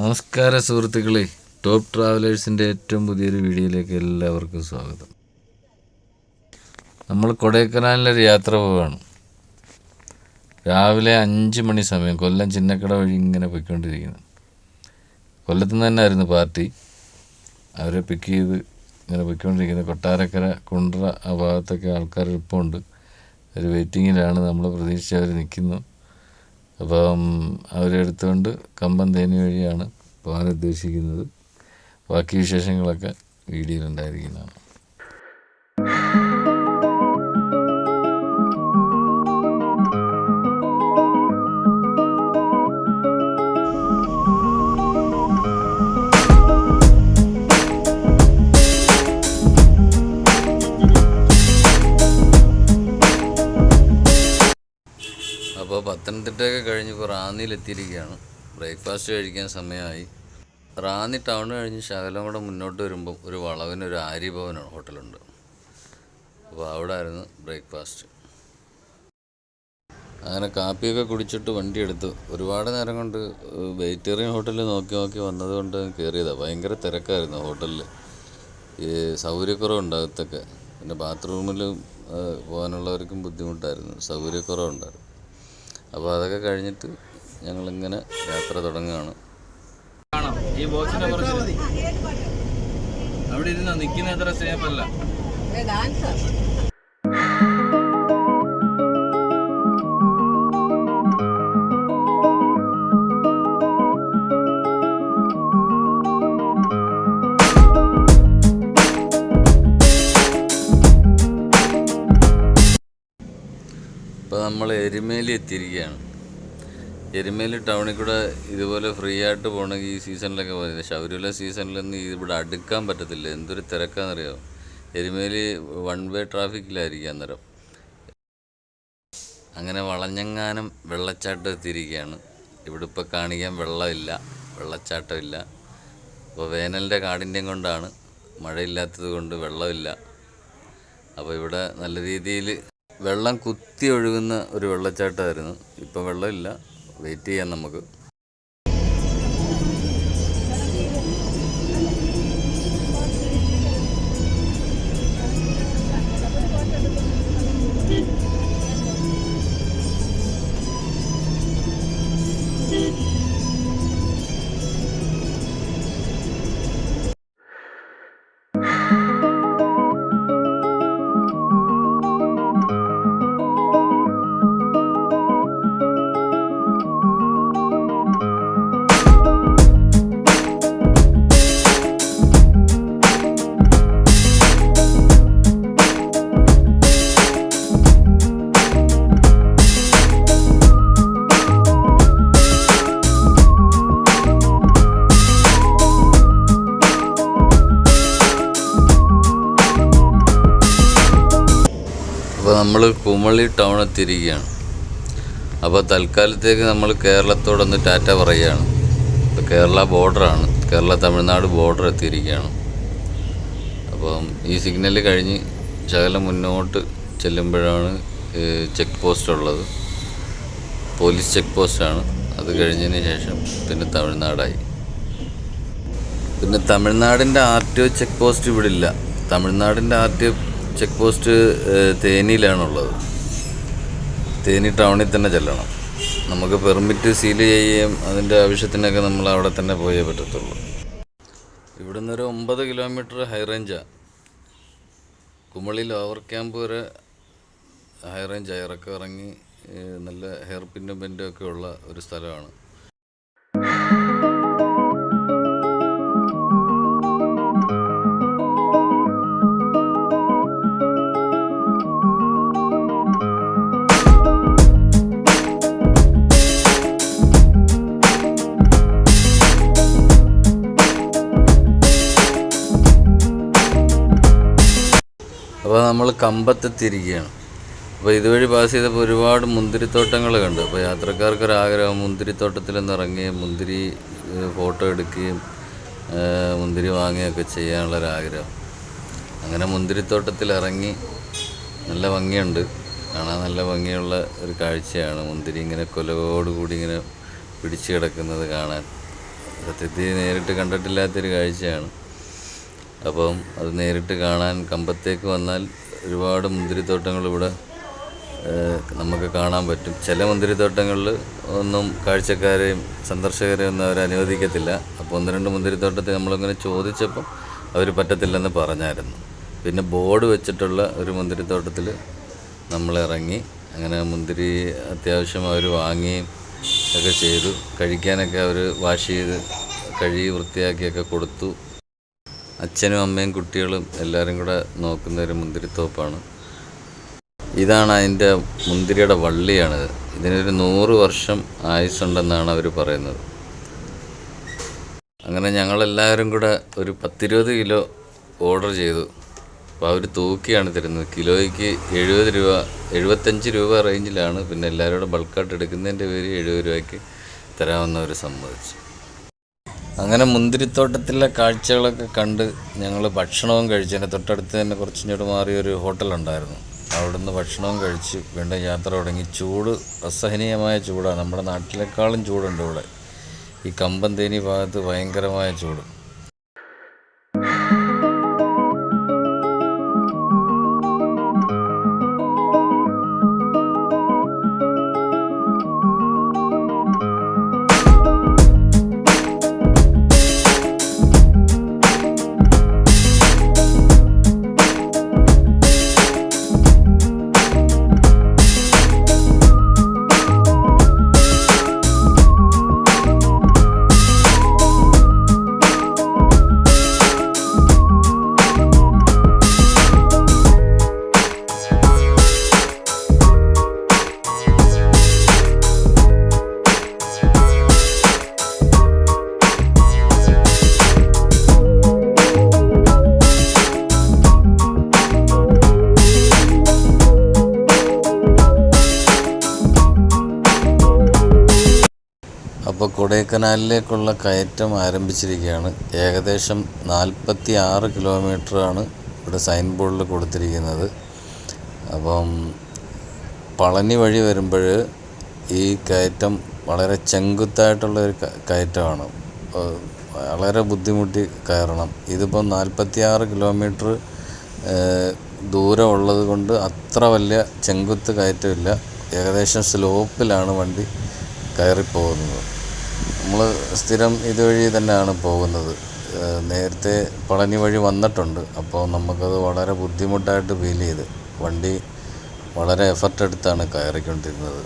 നമസ്കാരം സുഹൃത്തുക്കളെ ടോപ്പ് ട്രാവലേഴ്സിന്റെ ഏറ്റവും പുതിയൊരു വീഡിയോയിലേക്ക് എല്ലാവർക്കും സ്വാഗതം. നമ്മൾ കൊടൈക്കനാലിലൊരു യാത്ര പോവുകയാണ് രാവിലെ അഞ്ച് മണി സമയം കൊല്ലം ചിന്നക്കട വഴി ഇങ്ങനെ പോയിക്കൊണ്ടിരിക്കുന്നു. കൊല്ലത്തു നിന്ന് തന്നെ ആയിരുന്നു പാർട്ടി. അവരെ പിക്ക് ചെയ്ത് ഇങ്ങനെ പോയിക്കൊണ്ടിരിക്കുന്നത് കൊട്ടാരക്കര കുണ്ട്ര ആ ഭാഗത്തൊക്കെ ആൾക്കാർ എളുപ്പമുണ്ട് ഒരു വെയിറ്റിങ്ങിലാണ് നമ്മൾ പ്രതീക്ഷിച്ച് അവർ നിൽക്കുന്നു. അപ്പം അവരെടുത്തുകൊണ്ട് കമ്പം തേനി വഴിയാണ് പോകാൻ ഉദ്ദേശിക്കുന്നത്. ബാക്കി വിശേഷങ്ങളൊക്കെ വീഡിയോയിലുണ്ടായിരിക്കുന്നതാണ് റാന്നിയിലെത്തിയിരിക്കുകയാണ്. ബ്രേക്ക്ഫാസ്റ്റ് കഴിക്കാൻ സമയമായി. റാന്നി ടൗൺ കഴിഞ്ഞ് ശകലം കൂടെ മുന്നോട്ട് വരുമ്പം ഒരു വളവിന് ഒരു ആര്യഭവനാണ് ഹോട്ടലുണ്ട്. അപ്പോൾ അവിടെ ആയിരുന്നു ബ്രേക്ക്ഫാസ്റ്റ്. അങ്ങനെ കാപ്പിയൊക്കെ കുടിച്ചിട്ട് വണ്ടി എടുത്തു. ഒരുപാട് നേരം കൊണ്ട് വെജിറ്റേറിയൻ ഹോട്ടലിൽ നോക്കി നോക്കി വന്നതുകൊണ്ട് കയറിയതാണ് ഭയങ്കര തിരക്കായിരുന്നു ഹോട്ടലിൽ ഈ സൗകര്യക്കുറവുണ്ടാകത്തൊക്കെ. പിന്നെ ബാത്റൂമിൽ പോകാനുള്ളവർക്കും ബുദ്ധിമുട്ടായിരുന്നു. സൗകര്യക്കുറവുണ്ടായിരുന്നു. അപ്പോൾ അതൊക്കെ കഴിഞ്ഞിട്ട് ഞങ്ങളിങ്ങനെ യാത്ര തുടങ്ങുകയാണ്. കാണാം. ഈ ബോക്സിനെ കുറിച്ച് അവിടെ ഇരുന്ന നിൽക്കുന്ന അത്ര സേഫ് അല്ല. ഇപ്പോൾ നമ്മൾ എരുമേലി എത്തിയിരിക്കുകയാണ്. എരുമേലി ടൗണിൽ കൂടെ ഇതുപോലെ ഫ്രീ ആയിട്ട് പോകണമെങ്കിൽ ഈ സീസണിലൊക്കെ പോകുന്നത് ശബരിമല സീസണിലൊന്നും ഇവിടെ അടുക്കാൻ പറ്റത്തില്ല. എന്തൊരു തിരക്കാണെന്നറിയാമോ എരുമേലി വൺ വേ ട്രാഫിക്കിലായിരിക്കും അന്നേരം. അങ്ങനെ വളഞ്ഞങ്ങാനം വെള്ളച്ചാട്ടം എത്തിയിരിക്കുകയാണ്. ഇവിടെ ഇപ്പോൾ കാണിക്കാൻ വെള്ളമില്ല. വെള്ളച്ചാട്ടമില്ല. അപ്പോൾ വേനലിന്റെ കാഠിന്യം കൊണ്ടാണ്. മഴയില്ലാത്തത് കൊണ്ട് വെള്ളമില്ല. അപ്പോൾ ഇവിടെ നല്ല രീതിയിൽ വെള്ളം കുത്തി ഒഴുകുന്ന ഒരു വെള്ളച്ചാട്ടമായിരുന്നു. ഇപ്പോൾ വെള്ളമില്ല. വെയിറ്റ് ചെയ്യാം നമുക്ക് നമ്മൾ കുമളി ടൗൺ എത്തിയിരിക്കുകയാണ് അപ്പോൾ തൽക്കാലത്തേക്ക് നമ്മൾ കേരളത്തോടൊന്ന് ടാറ്റ പറയുകയാണ്. ഇപ്പോൾ കേരള ബോർഡറാണ്. കേരള തമിഴ്നാട് ബോർഡർ എത്തിയിരിക്കുകയാണ്. അപ്പം ഈ സിഗ്നൽ കഴിഞ്ഞ് ശകലം മുന്നോട്ട് ചെല്ലുമ്പോഴാണ് ചെക്ക് പോസ്റ്റ് ഉള്ളത്. പോലീസ് ചെക്ക് പോസ്റ്റാണ് അത് കഴിഞ്ഞതിന് ശേഷം പിന്നെ തമിഴ്നാടായി. പിന്നെ തമിഴ്നാടിന്റെ R T O check post ഇവിടെ ഇല്ല. തമിഴ്നാടിന്റെ R T O check post തേനിയിലാണുള്ളത്. Theni ടൗണിൽ തന്നെ ചെല്ലണം. നമുക്ക് പെർമിറ്റ് സീൽ ചെയ്യുകയും അതിന്റെ ആവശ്യത്തിനൊക്കെ നമ്മൾ അവിടെ തന്നെ പോയേ പറ്റത്തുള്ളൂ. ഇവിടെ നിന്നൊരു ഒമ്പത് കിലോമീറ്റർ ഹൈ റേഞ്ചാണ് കുമളി ലോവർ ക്യാമ്പ് വരെ ഹൈ റേഞ്ച്. ഇറക്കം ഇറങ്ങി നല്ല ഹെയർ പിന്നും ബെൻഡും ഒക്കെ ഉള്ള ഒരു സ്ഥലമാണ്. അപ്പോൾ തിരികെയാണ്. അപ്പോൾ ഇതുവഴി പാസ് ചെയ്തപ്പോൾ ഒരുപാട് മുന്തിരിത്തോട്ടങ്ങൾ കണ്ടു. അപ്പോൾ യാത്രക്കാർക്കൊരാഗ്രഹം മുന്തിരിത്തോട്ടത്തിലൊന്ന് ഇറങ്ങി മുന്തിരി ഫോട്ടോ എടുക്കുകയും മുന്തിരി വാങ്ങുകയൊക്കെ ചെയ്യാനുള്ളൊരാഗ്രഹം. അങ്ങനെ മുന്തിരിത്തോട്ടത്തിൽ ഇറങ്ങി നല്ല ഭംഗിയുണ്ട്. കാണാൻ നല്ല ഭംഗിയുള്ള ഒരു കാഴ്ചയാണ് മുന്തിരി ഇങ്ങനെ കൊലയോടുകൂടി ഇങ്ങനെ പിടിച്ചു കിടക്കുന്നത് കാണാൻ. സത്യത്തിൽ നേരിട്ട് കണ്ടിട്ടില്ലാത്തൊരു കാഴ്ചയാണ്. അപ്പം അത് നേരിട്ട് കാണാൻ കമ്പത്തേക്ക് വന്നാൽ ഒരുപാട് മുന്തിരിത്തോട്ടങ്ങൾ ഇവിടെ നമുക്ക് കാണാൻ പറ്റും. ചില മുന്തിരിത്തോട്ടങ്ങളിൽ ഒന്നും കാഴ്ചക്കാരെയും സന്ദർശകരെയും ഒന്നും അവർ അനുവദിക്കത്തില്ല. അപ്പോൾ ഒന്ന് രണ്ട് മുന്തിരിത്തോട്ടത്തിൽ നമ്മളിങ്ങനെ ചോദിച്ചപ്പം അവർ പറ്റത്തില്ലെന്ന് പറഞ്ഞായിരുന്നു. പിന്നെ ബോർഡ് വെച്ചിട്ടുള്ള ഒരു മുന്തിരിത്തോട്ടത്തിൽ നമ്മളിറങ്ങി അങ്ങനെ മുന്തിരി അത്യാവശ്യം അവർ വാങ്ങുകയും ഒക്കെ ചെയ്തു. കഴിക്കാനൊക്കെ അവർ വാഷ് ചെയ്ത് കഴുകി വൃത്തിയാക്കിയൊക്കെ കൊടുത്തു. അച്ഛനും അമ്മയും കുട്ടികളും എല്ലാവരും കൂടെ നോക്കുന്ന ഒരു മുന്തിരിത്തോപ്പാണ്. ഇതാണ് അതിന്റെ മുന്തിരിയുടെ വള്ളിയാണിത്. ഇതിനൊരു നൂറ് വർഷം ആയുസ്സുണ്ടെന്നാണ് അവർ പറയുന്നത്. അങ്ങനെ ഞങ്ങളെല്ലാവരും കൂടെ ഒരു പത്തിരുപത് കിലോ ഓർഡർ ചെയ്തു. അപ്പോൾ അവർ തൂക്കിയാണ് തരുന്നത്. കിലോയ്ക്ക് എഴുപത് രൂപ എഴുപത്തഞ്ച് രൂപ റേഞ്ചിലാണ്. പിന്നെ എല്ലാവരും കൂടെ ബൾക്കായിട്ട് എടുക്കുന്നതിന്റെ പേര് എഴുപത് രൂപയ്ക്ക് തരാമെന്ന് അവർ സമ്മതിച്ചു. അങ്ങനെ മുന്തിരിത്തോട്ടത്തിലെ കാഴ്ചകളൊക്കെ കണ്ട് ഞങ്ങൾ ഭക്ഷണവും കഴിച്ചു. എന്റെ തൊട്ടടുത്ത് തന്നെ കുറച്ചിങ്ങോട്ട് മാറിയൊരു ഹോട്ടലുണ്ടായിരുന്നു അവിടുന്ന് ഭക്ഷണവും കഴിച്ച് വീണ്ടും യാത്ര തുടങ്ങി. ചൂട് അസഹനീയമായ ചൂടാണ് നമ്മുടെ നാട്ടിലേക്കാളും ചൂടുണ്ട് ഇവിടെ. ഈ കമ്പന്തേനി ഭാഗത്ത് ഭയങ്കരമായ ചൂട്. കൊടൈക്കനാലിലേക്കുള്ള കയറ്റം ആരംഭിച്ചിരിക്കുകയാണ്. ഏകദേശം നാൽപ്പത്തി ആറ് കിലോമീറ്ററാണ് ഇവിടെ സൈൻ ബോർഡിൽ കൊടുത്തിരിക്കുന്നത്. അപ്പം പളനി വഴി വരുമ്പോൾ ഈ കയറ്റം വളരെ ചെങ്കുത്തായിട്ടുള്ള ഒരു കയറ്റമാണ്. വളരെ ബുദ്ധിമുട്ടി കയറണം. ഇതിപ്പം നാൽപ്പത്തി ആറ് കിലോമീറ്റർ ദൂരം ഉള്ളത് കൊണ്ട് അത്ര വലിയ ചെങ്കുത്ത് കയറ്റമില്ല. ഏകദേശം സ്ലോപ്പിലാണ് വണ്ടി കയറിപ്പോകുന്നത്. നമ്മൾ സ്ഥിരം ഇതുവഴി തന്നെയാണ് പോകുന്നത്. നേരത്തെ പളനി വഴി വന്നിട്ടുണ്ട്. അപ്പോൾ നമുക്കത് വളരെ ബുദ്ധിമുട്ടായിട്ട് ഫീൽ ചെയ്ത്. വണ്ടി വളരെ എഫർട്ട് എടുത്താണ് കയറിക്കൊണ്ടിരുന്നത്.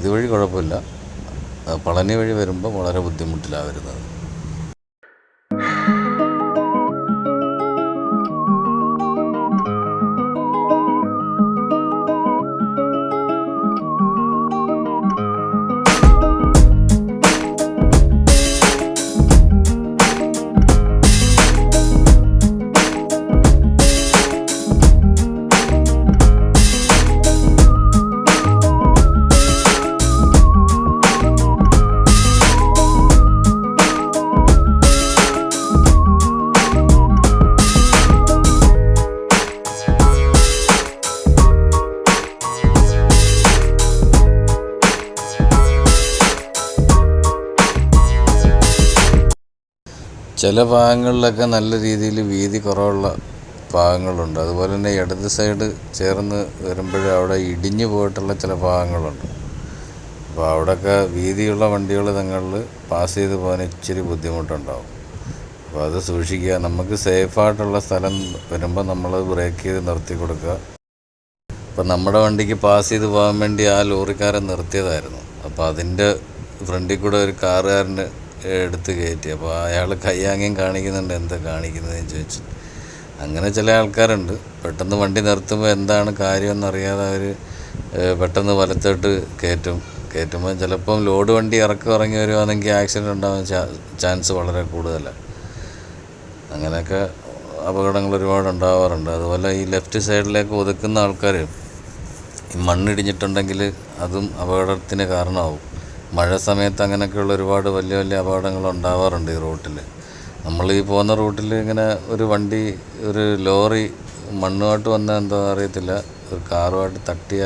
ഇതുവഴി കുഴപ്പമില്ല. പളനി വഴി വരുമ്പോൾ വളരെ ബുദ്ധിമുട്ടിലാണ് വരുന്നത്. ചില ഭാഗങ്ങളിലൊക്കെ നല്ല രീതിയിൽ വീതി കുറവുള്ള ഭാഗങ്ങളുണ്ട്. അതുപോലെ തന്നെ ഇടത് സൈഡ് ചേർന്ന് വരുമ്പോൾ അവിടെ ഇടിഞ്ഞു പോയിട്ടുള്ള ചില ഭാഗങ്ങളുണ്ട്. അപ്പോൾ അവിടെയൊക്കെ വീതിയുള്ള വണ്ടികൾ തങ്ങളിൽ പാസ് ചെയ്ത് പോകാൻ ഇച്ചിരി ബുദ്ധിമുട്ടുണ്ടാവും. അപ്പോൾ അത് സൂക്ഷിക്കുക. നമുക്ക് സേഫായിട്ടുള്ള സ്ഥലം വരുമ്പോൾ നമ്മൾ ബ്രേക്ക് ചെയ്ത് നിർത്തി കൊടുക്കുക. അപ്പോൾ നമ്മുടെ വണ്ടിക്ക് പാസ് ചെയ്ത് പോകാൻ വേണ്ടി ആ ലോറിക്കാരൻ നിർത്തിയതായിരുന്നു. അപ്പോൾ അതിന്റെ ഫ്രണ്ടിൽ കൂടെ ഒരു കാറുകാരന് എടുത്ത് കയറ്റി. അപ്പോൾ അയാൾ കയ്യാങ്ങയും കാണിക്കുന്നുണ്ട് എന്താ കാണിക്കുന്നതെന്ന് ചോദിച്ചു. അങ്ങനെ ചില ആൾക്കാരുണ്ട്. പെട്ടെന്ന് വണ്ടി നിർത്തുമ്പോൾ എന്താണ് കാര്യമെന്നറിയാതെ അവർ പെട്ടെന്ന് വലത്തോട്ട് കയറ്റും. കയറ്റുമ്പോൾ ചിലപ്പം ലോഡ് വണ്ടി ഇറക്കി ഇറങ്ങി വരുവാണെങ്കിൽ ആക്സിഡന്റ് ഉണ്ടാവാൻ ചാൻസ് വളരെ കൂടുതലാണ് അങ്ങനെയൊക്കെ അപകടങ്ങൾ ഒരുപാട് ഉണ്ടാവാറുണ്ട്. അതുപോലെ ഈ ലെഫ്റ്റ് സൈഡിലേക്ക് ഒതുക്കുന്ന ആൾക്കാർ ഈ മണ്ണിടിഞ്ഞിട്ടുണ്ടെങ്കിൽ അതും അപകടത്തിന് കാരണമാവും. മഴ സമയത്ത് അങ്ങനെയൊക്കെയുള്ള ഒരുപാട് വലിയ വലിയ അപകടങ്ങൾ ഉണ്ടാവാറുണ്ട് ഈ റൂട്ടിൽ. നമ്മൾ ഈ പോകുന്ന റൂട്ടിൽ ഇങ്ങനെ ഒരു വണ്ടി ഒരു ലോറി മണ്ണുമായിട്ട് വന്ന എന്തോ അറിയത്തില്ല. ഒരു കാറുമായിട്ട് തട്ടിയ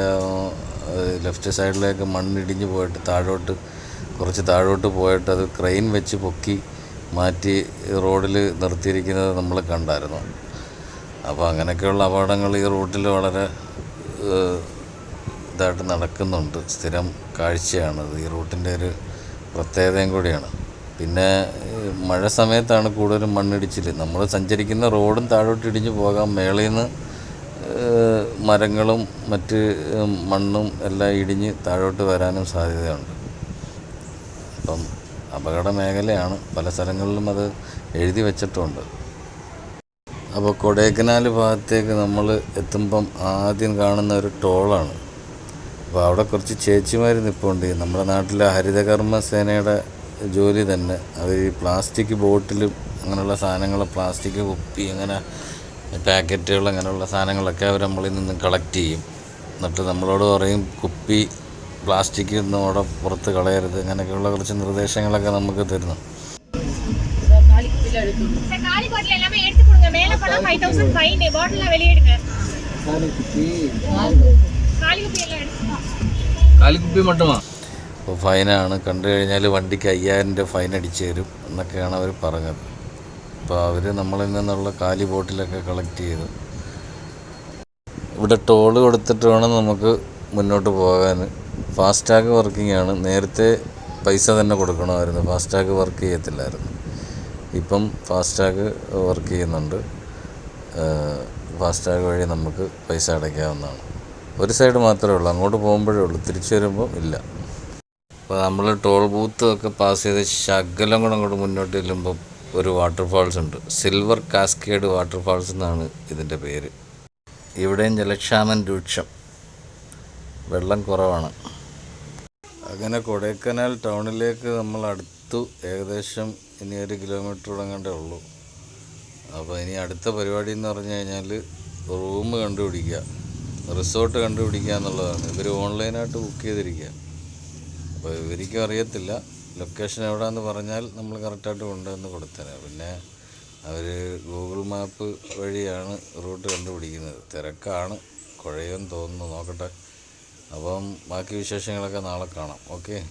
ലെഫ്റ്റ് സൈഡിലേക്ക് മണ്ണിടിഞ്ഞ് പോയിട്ട് താഴോട്ട് കുറച്ച് താഴോട്ട് പോയിട്ട് അത് ക്രെയിൻ വെച്ച് പൊക്കി മാറ്റി റോഡിൽ നിർത്തിയിരിക്കുന്നത് നമ്മൾ കണ്ടായിരുന്നു. അപ്പോൾ അങ്ങനെയൊക്കെയുള്ള അപകടങ്ങൾ ഈ റൂട്ടിൽ വളരെ ഇതായിട്ട് നടക്കുന്നുണ്ട്. സ്ഥിരം കാഴ്ചയാണത് ഈ റൂട്ടിന്റെ ഒരു പ്രത്യേകതയും കൂടിയാണ്. പിന്നെ മഴ സമയത്താണ് കൂടുതലും മണ്ണിടിച്ചിൽ നമ്മൾ സഞ്ചരിക്കുന്ന റോഡും താഴോട്ട് ഇടിഞ്ഞു പോകാം. മേളിൽ നിന്ന് മരങ്ങളും മറ്റ് മണ്ണും എല്ലാം ഇടിഞ്ഞ് താഴോട്ട് വരാനും സാധ്യതയുണ്ട്. അപ്പം അപകട മേഖലയാണ് പല സ്ഥലങ്ങളിലും അത് എഴുതി വച്ചിട്ടുണ്ട്. അപ്പോൾ കൊടൈക്കനാൽ ഭാഗത്തേക്ക് നമ്മൾ എത്തുമ്പം ആദ്യം കാണുന്ന ഒരു ടോളാണ്. അപ്പോൾ അവിടെ കുറച്ച് ചേച്ചിമാർ നിൽപ്പുണ്ട് നമ്മുടെ നാട്ടിലെ ഹരിതകർമ്മ സേനയുടെ ജോലി തന്നെ അവർ ഈ പ്ലാസ്റ്റിക് ബോട്ടിലും അങ്ങനെയുള്ള സാധനങ്ങൾ പ്ലാസ്റ്റിക് കുപ്പി അങ്ങനെ പാക്കറ്റുകൾ അങ്ങനെയുള്ള സാധനങ്ങളൊക്കെ അവർ നമ്മളിൽ നിന്നും കളക്ട് ചെയ്യും എന്നിട്ട് നമ്മളോട് പറയും കുപ്പി പ്ലാസ്റ്റിക് ഒന്നും അവിടെ പുറത്ത് കളയരുത് അങ്ങനെയൊക്കെയുള്ള കുറച്ച് നിർദ്ദേശങ്ങളൊക്കെ നമുക്ക് തരുന്നു சார் காலி பாட்டில் எல்லாமே எடுத்து கொடுங்க மேல போனா ஃபைவ் தௌசண்ட் ஃபைன் பாட்டில் வெளியே எடுங்க காலி குப்பி எல்லாம் எடுத்து കാലിക്കുപ്പി മട്ടുമാ അപ്പോൾ ഫൈനാണ്. കണ്ടു കഴിഞ്ഞാൽ വണ്ടിക്ക് അയ്യായിരം രൂപ ഫൈൻ അടിച്ചു തരും എന്നൊക്കെയാണ് അവർ പറഞ്ഞത്. അപ്പോൾ അവർ നമ്മളിൽ നിന്നുള്ള കാലി ബോട്ടിലൊക്കെ കളക്ട് ചെയ്തു. ഇവിടെ ടോൾ കൊടുത്തിട്ട് വേണം നമുക്ക് മുന്നോട്ട് പോകാൻ ഫാസ്ടാഗ് വർക്കിംഗ് ആണ്. നേരത്തെ പൈസ തന്നെ കൊടുക്കണമായിരുന്നു. ഫാസ്ടാഗ് വർക്ക് ചെയ്യത്തില്ലായിരുന്നു. ഇപ്പം ഫാസ്ടാഗ് വർക്ക് ചെയ്യുന്നുണ്ട്. ഫാസ്ടാഗ് വഴി നമുക്ക് പൈസ അടയ്ക്കാവുന്നതാണ്. ഒരു സൈഡ് മാത്രമേ ഉള്ളൂ. അങ്ങോട്ട് പോകുമ്പോഴേ ഉള്ളൂ. തിരിച്ചു വരുമ്പോൾ ഇല്ല. അപ്പോൾ നമ്മൾ ടോൾ ബൂത്ത് ഒക്കെ പാസ് ചെയ്ത് ശകലം കൂടെ അങ്ങോട്ട് മുന്നോട്ട് ചെല്ലുമ്പോൾ ഒരു വാട്ടർഫാൾസ് ഉണ്ട്. സിൽവർ കാസ്കേഡ് വാട്ടർഫാൾസ് എന്നാണ് ഇതിന്റെ പേര്. ഇവിടെയും ജലക്ഷാമം രൂക്ഷം. വെള്ളം കുറവാണ്. അങ്ങനെ കൊടൈക്കനാൽ ടൗണിലേക്ക് നമ്മൾ അടുത്തു. ഏകദേശം ഇനി ഒരു കിലോമീറ്റർ തുടങ്ങേണ്ടേ ഉള്ളൂ. അപ്പോൾ ഇനി അടുത്ത പരിപാടി എന്ന് പറഞ്ഞു കഴിഞ്ഞാൽ റൂം കണ്ടുപിടിക്കുക. റിസോർട്ട് കണ്ടുപിടിക്കുക എന്നുള്ളതാണ്. ഇവർ ഓൺലൈനായിട്ട് ബുക്ക് ചെയ്തിരിക്കുക. അപ്പോൾ ഇവർക്കും അറിയത്തില്ല. ലൊക്കേഷൻ എവിടെയാണെന്ന് പറഞ്ഞാൽ നമ്മൾ കറക്റ്റായിട്ട് കൊണ്ടുവന്ന് കൊടുത്തരാം. പിന്നെ അവർ ഗൂഗിൾ മാപ്പ് വഴിയാണ് റൂട്ട് കണ്ടുപിടിക്കുന്നത്. തിരക്കാണ്. കുഴയെന്ന് തോന്നുന്നു. നോക്കട്ടെ. അപ്പം ബാക്കി വിശേഷങ്ങളൊക്കെ നാളെ കാണാം. ഓക്കെ?